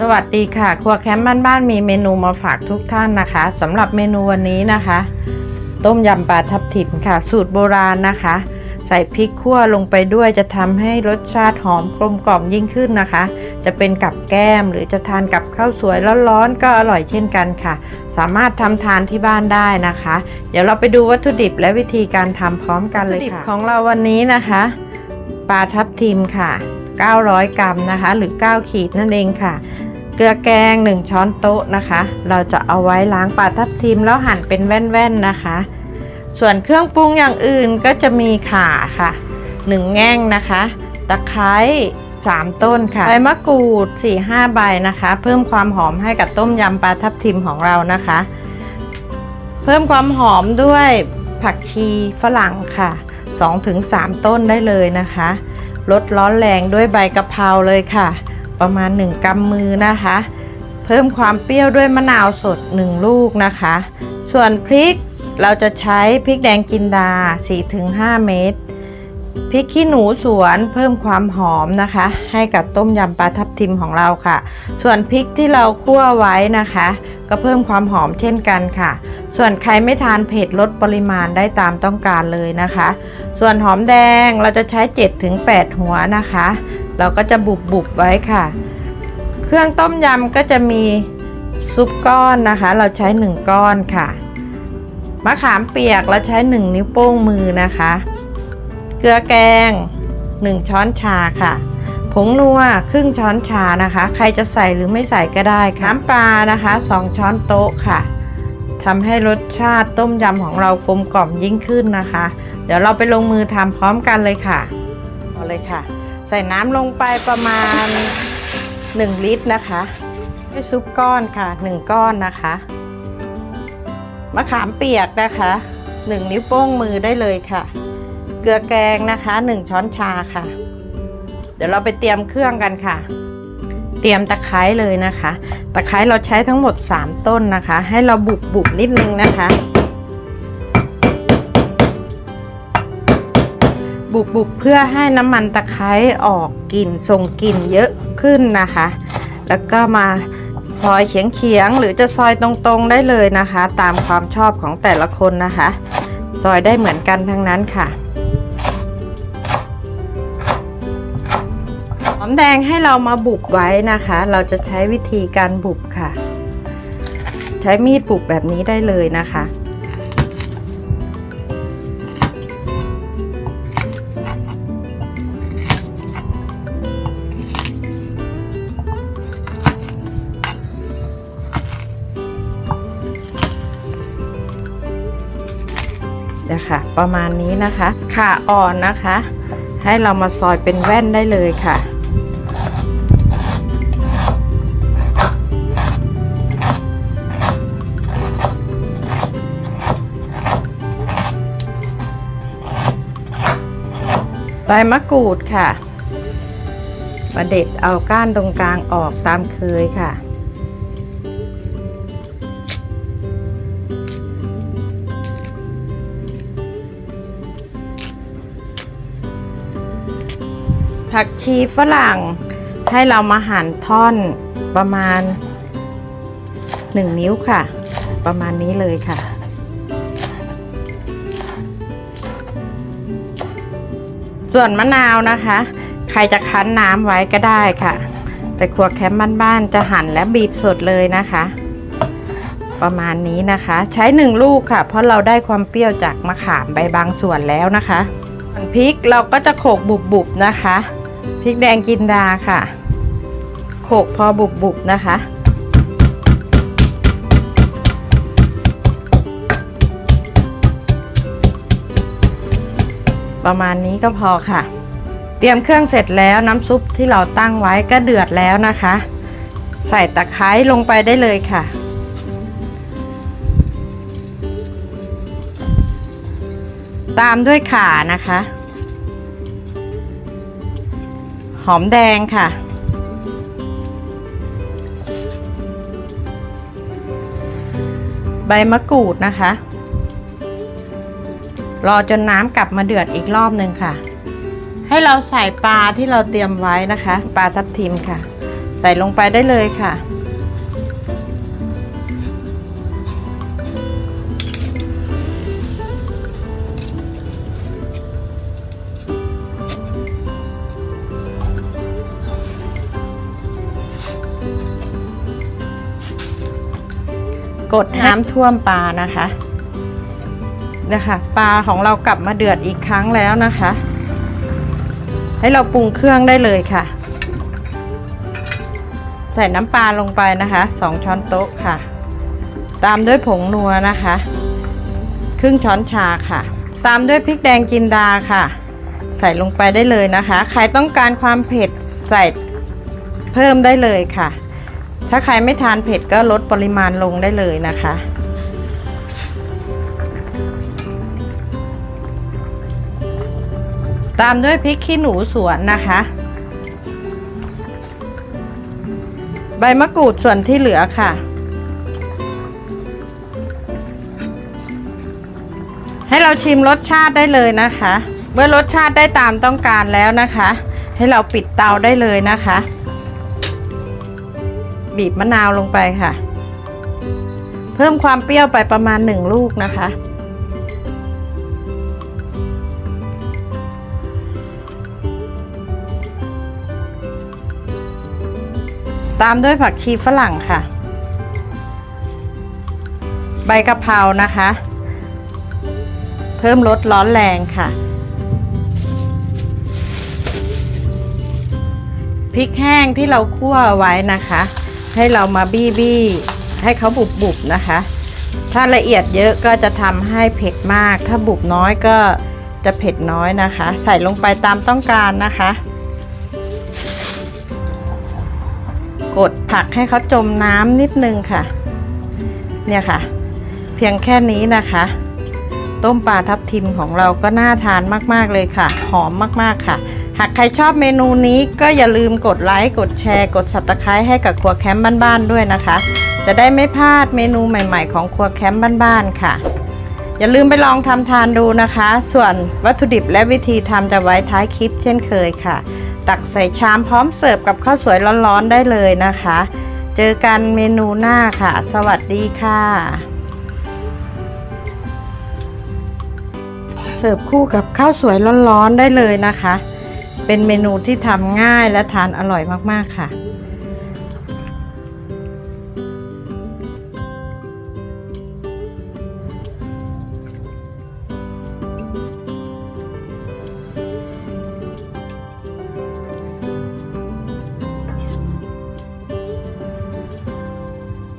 สวัสดีค่ะ ครัวแคมป์บ้านๆมีเมนูมาฝากทุกท่านนะคะสำหรับเมนูวันนี้นะคะ ต้มยำปลาทับทิมค่ะ สูตรโบราณนะคะ ใส่พริกขั่วลงไปด้วยจะทำให้รสชาติหอมกลมกล่อมยิ่งขึ้นนะคะ จะเป็นกับแก้มหรือจะทานกับข้าวสวยร้อนๆก็อร่อยเช่นกันค่ะ สามารถทำทานที่บ้านได้นะคะ เดี๋ยวเราไปดูวัตถุดิบและวิธีการทำพร้อมกันเลยค่ะวัตถุดิบของเราวันนี้นะคะปลาทับทิมค่ะ 900 กรัมนะคะ หรือ 9 ขีดนั่นเองค่ะ เกลือแกง 1 ช้อนโต๊ะนะคะ เราจะเอาไว้ล้างปลาทับทิมแล้วหั่นเป็นแว่นๆนะคะ ส่วนเครื่องปรุงอย่างอื่นก็จะมีข่าค่ะ 1 แง่งนะคะ ตะไคร้3 ต้นค่ะใบมะกรูด 4-5 ใบนะคะ เพิ่มความหอมให้กับต้มยำปลาทับทิมของเรานะคะ เพิ่มความหอมด้วยผักชีฝรั่งค่ะ 2-3 ต้นได้เลยนะคะลดร้อนแรงด้วยใบกะเพราเลยค่ะ ประมาณ 1กำมือนะคะ เพิ่มความเปรี้ยวด้วยมะนาวสด 1 ลูกนะคะ ส่วนพริกเราจะใช้พริกแดงจินดา 4-5 เม็ดพริกขี้หนูสวนเพิ่มความหอมนะคะ ให้กับต้มยำปลาทับทิมของเราค่ะ ส่วนพริกที่เราคั่วไว้นะคะ ก็เพิ่มความหอมเช่นกันค่ะ ส่วนใครไม่ทานเผ็ดลดปริมาณได้ตามต้องการเลยนะคะ ส่วนหอมแดงเราจะใช้ 7-8 หัวนะคะ เราก็จะบุบบุบๆไว้ค่ะ เครื่องต้มยำก็จะมีซุปก้อนนะคะ เราใช้ 1 ก้อนค่ะ มะขามเปียกเราใช้ 1 นิ้วโป้งมือนะคะ เกลือแกง 1 ช้อนชาค่ะ ผงนัวครึ่งช้อนชานะคะ ใครจะใส่หรือไม่ใส่ก็ได้ค่ะน้ำปลานะคะ 2 ช้อนโต๊ะค่ะทำให้รสชาติต้มยำของเรากลมกล่อมยิ่งขึ้นนะคะ เดี๋ยวเราไปลงมือทำพร้อมกันเลยค่ะเอาเลยค่ะ ส่น้ำลงไปประมาณ 1 ลิตรนะคะด้วยซุปก้อนค่ะ 1 ก้อนนะคะมะขามเปียกนะคะ 1 นิ้วโป้งมือได้เลยค่ะ เกลือแกงนะคะ 1 ช้อนชาค่ะ เดี๋ยวเราไปเตรียมเครื่องกันค่ะ เตรียมตะไคร้เลยนะคะ ตะไคร้เราใช้ทั้งหมด 3 ต้นนะคะ ให้เราบุบบุบนิดนึงนะคะ บุบบุบๆเพื่อให้น้ำมันตะไคร้ออกกลิ่นส่งกลิ่นเยอะขึ้นนะคะ แล้วก็มาซอยเฉียงๆหรือจะซอยตรงๆได้เลยนะคะ ตามความชอบของแต่ละคนนะคะ ซอยได้เหมือนกันทั้งนั้นค่ะหอมแดงให้เรามาบุบไว้นะคะ เราจะใช้วิธีการบุบค่ะ ใช้มีดบุบแบบนี้ได้เลยนะคะ นะคะประมาณนี้นะคะขาอ่อนนะคะ ให้เรามาซอยเป็นแว่นได้เลยค่ะใบมะกรูดค่ะมาเด็ดเอาก้านตรงกลางออกตามเคยค่ะ ผักชีฝรั่ง ให้เรามาหั่นท่อนประมาณ 1 นิ้วค่ะ ประมาณนี้เลยค่ะ ส่วนมะนาวนะคะ ใครจะคั้นน้ำไว้ก็ได้ค่ะ แต่ครัวแคมป์บ้านๆจะหั่นและบีบสดเลยนะคะ ประมาณนี้นะคะ ใช้หนึ่งลูกค่ะ เพราะเราได้ความเปรี้ยวจากมะขามใบบางส่วนแล้วนะคะส่วนพริกเราก็จะโขกบุบๆนะคะ พริกแดงจินดาค่ะ โขกพอบุบๆนะคะ ประมาณนี้ก็พอค่ะ เตรียมเครื่องเสร็จแล้วน้ำซุปที่เราตั้งไว้ก็เดือดแล้วนะคะ ใส่ตะไคร้ลงไปได้เลยค่ะตามด้วยข่านะคะ หอมแดงค่ะ ใบมะกรูดนะคะ รอจนน้ำกลับมาเดือดอีกรอบหนึ่งค่ะ ให้เราใส่ปลาที่เราเตรียมไว้นะคะ ปลาทับทิมค่ะ ใส่ลงไปได้เลยค่ะ กดน้ำท่วมปลานะคะนะคะปลาของเรากลับมาเดือดอีกครั้งแล้วนะคะ ให้เราปรุงเครื่องได้เลยค่ะ ใส่น้ำปลาลงไปนะคะสองช้อนโต๊ะค่ะ ตามด้วยผงนัวนะคะ ครึ่งช้อนชาค่ะ ตามด้วยพริกแดงจินดาค่ะ ใส่ลงไปได้เลยนะคะ ใครต้องการความเผ็ดใส่เพิ่มได้เลยค่ะ ถ้าใครไม่ทานเผ็ดก็ลดปริมาณลงได้เลยนะคะ ตามด้วยพริกขี้หนูสวนนะคะ ใบมะกรูดส่วนที่เหลือค่ะ ให้เราชิมรสชาติได้เลยนะคะ เมื่อรสชาติได้ตามต้องการแล้วนะคะ ให้เราปิดเตาได้เลยนะคะ บีบมะนาวลงไปค่ะ เพิ่มความเปรี้ยวไปประมาณหนึ่งลูกนะคะ ตามด้วยผักชีฝรั่งค่ะ ใบกะเพรานะคะ เพิ่มรสร้อนแรงค่ะพริกแห้งที่เราคั่วไว้นะคะ ให้เรามาบี้บี้ให้เขาบุบบุบนะคะ ถ้าละเอียดเยอะก็จะทำให้เผ็ดมาก ถ้าบุบน้อยก็จะเผ็ดน้อยนะคะ ใส่ลงไปตามต้องการนะคะ กดผักให้เขาจมน้ำนิดนึงค่ะ เนี่ยค่ะ เพียงแค่นี้นะคะ ต้มปลาทับทิมของเราก็น่าทานมาก ๆ เลยค่ะ หอมมาก ๆ ค่ะ หากใครชอบเมนูนี้ก็อย่าลืมกดไลค์กดแชร์ กด subscribe ให้กับครัวแคมป์บ้านๆด้วยนะคะ จะได้ไม่พลาดเมนูใหม่ ๆ ของครัวแคมป์บ้านๆค่ะ อย่าลืมไปลองทำทานดูนะคะ ส่วนวัตถุดิบและวิธีทำจะไว้ท้ายคลิปเช่นเคยค่ะ ตักใส่ชามพร้อมเสิร์ฟกับข้าวสวยร้อนๆได้เลยนะคะ เจอกันเมนูหน้าค่ะ สวัสดีค่ะ เสิร์ฟคู่กับข้าวสวยร้อนๆได้เลยนะคะ เป็นเมนูที่ทำง่ายและทานอร่อยมากๆค่ะ